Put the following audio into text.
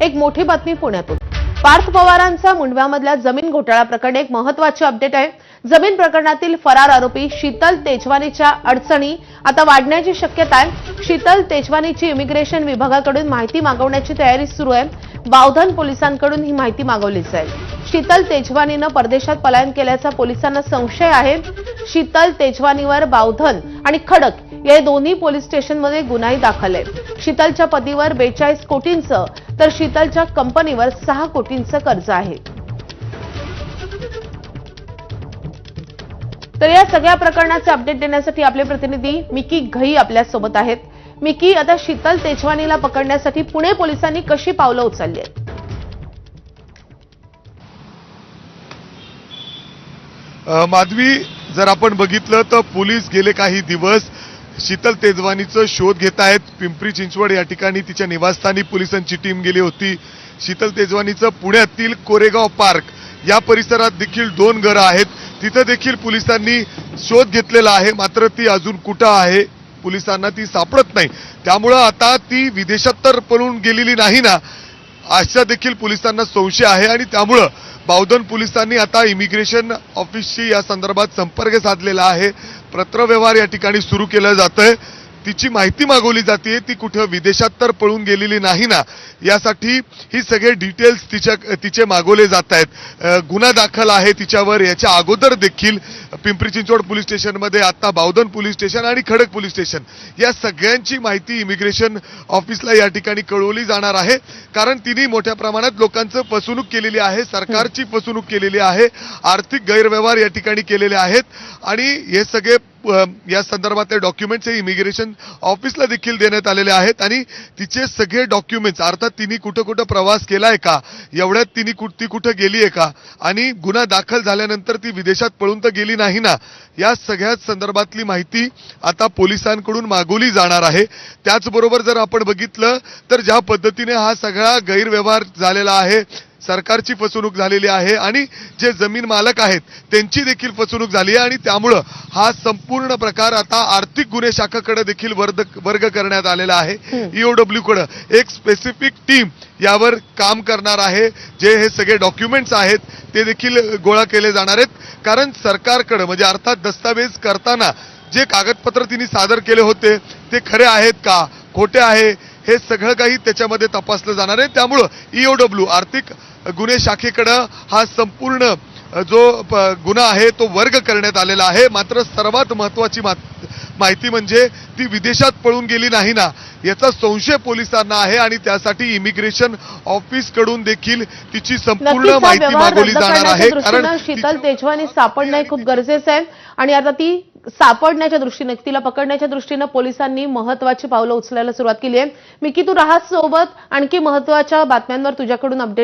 एक मोठी बातमी पुण्यातून. पार्थ पवारांचा मुंडव्यामधल्या जमीन घोटाळा प्रकरणी एक महत्वाची अपडेट आहे. जमीन प्रकरणातील फरार आरोपी शीतल तेजवानीच्या अडचणी आता वाढण्याची शक्यता आहे. शीतल तेजवानीची इमिग्रेशन विभागाकडून माहिती मागवण्याची तयारी सुरू आहे. बावधन पोलिसांकडून ही माहिती मागवली जाईल शीतल तेजवानीनं परदेशात पलायन केल्याचा पोलिसांना संशय आहे. शीतल तेजवानीवर बावधन आणि खडक या दोन्ही पोलीस स्टेशनमध्ये गुन्हाही दाखल आहेत शीतलच्या पतीवर बेचाळीस कोटींचं तर शीतलच्या कंपनीवर सहा कोटींचं कर्ज आहे. तर या सगळ्या प्रकरणाचे अपडेट देण्यासाठी आपले प्रतिनिधी मिकी घई आपल्यासोबत आहेत. मिकी आता शीतल तेजवानीला पकडण्यासाठी पुणे पोलिसांनी कशी पावलं उचलली आहेत? माधवी जर आपण बघितलं तर पोलीस गेले काही दिवस. शीतल तेजवानीचं शोध घेत आहेत. पिंपरी चिंचवड या ठिकाणी तिच्या निवासस्थानी पोलिसांची टीम गेली होती. शीतल तेजवानीचं पुण्यातील कोरेगाव पार्क या परिसरात देखील दोन घरं आहेत. तिथं देखील पोलिसांनी शोध घेतलेला आहे. मात्र ती अजून कुठं आहे पोलिसांना ती सापडत नाही. त्यामुळं आता ती विदेशात तर पळून गेलेली नाही ना. अशा देखील पोलिसांना संशय आहे आणि त्यामुळं बावधन पोलिसांनी आता इमिग्रेशन ऑफिसशी या संदर्भात संपर्क साधलेला आहे. पत्रव्यवहार या ठिकाणी सुरू केलं जातंय. तिची माहिती मागवली जाते ती कुठं विदेशात तर पळून गेलेली नाही ना यासाठी ही सगळे डिटेल्स तिच्या तिचे मागवले जात आहेत. गुन्हा दाखल आहे तिच्यावर याच्या अगोदर देखील पिंपरी चिंचवड पोलीस स्टेशनमध्ये आत्ता बावधन पोलीस स्टेशन आणि खडक पोलीस स्टेशन. या सगळ्यांची माहिती इमिग्रेशन ऑफिसला या ठिकाणी कळवली जाणार आहे. कारण तिने मोठ्या प्रमाणात लोकांचं फसवणूक केलेली आहे सरकारची फसवणूक केलेली आहे आर्थिक गैरव्यवहार या ठिकाणी केलेले आहेत. आणि हे सगळे या संदर्भातले डॉक्युमेंट्स हे इमिग्रेशन ऑफिसला देखील देण्यात आलेले आहेत. आणि तिचे सगळे डॉक्युमेंट्स अर्थात तिने कुठं कुठं प्रवास केलाय का? एवढ्यात तिने कुठ ती कुठं गेली आहे का? आणि गुन्हा दाखल झाल्यानंतर ती विदेशात पळून तर गेली नाही ना? या सगळ्याच संदर्भातली माहिती आता पोलिसांकडून मागवली जाणार आहे. त्याचबरोबर जर आपण बघितलं तर ज्या पद्धतीने हा सगळा गैरव्यवहार झालेला आहे सरकारची फसवणूक झालेली आहे आणि जे जमीन मालक आहेत त्यांची देखील फसवणूक झाली आहे आणि त्यामुळं हा संपूर्ण प्रकार आता आर्थिक गुन्हे शाखाकडे देखील वर्ग वर्ग करण्यात आलेला आहे. ईओडब्ल्यू कडे एक स्पेसिफिक टीम यावर काम करणार आहे. जे हे सगळे डॉक्युमेंट्स आहेत ते देखील गोळा केले जाणार आहेत. कारण सरकारकडे म्हणजे अर्थात दस्तावेज करताना जे कागदपत्र तिने सादर केले होते ते खरे आहेत का खोटे आहे हे सगळं काही त्याच्यामध्ये तपासलं जाणार आहे. त्यामुळं ईओडब्ल्यू आर्थिक गुन्हे शाखेकडं हा संपूर्ण जो गुन्हा आहे तो वर्ग करण्यात आलेला आहे. मात्र सर्वात महत्वाची मात- माहिती म्हणजे ती विदेशात पळून गेली नाही ना याचा संशय पोलिसांना आहे आणि त्यासाठी इमिग्रेशन ऑफिसकडून देखील तिची संपूर्ण माहिती मागवली जाणार आहे. कारण शीतल तेजवानी सापडणं हे खूप गरजेचं आहे. आणि आता ती सापडण्याच्या दृष्टीनं तिला पकडण्याच्या दृष्टीनं पोलिसांनी महत्वाची पावलं उचलायला सुरुवात केली आहे. मिकी तू राहा सोबत आणखी महत्त्वाच्या बातम्यांवर तुझ्याकडून अपडेट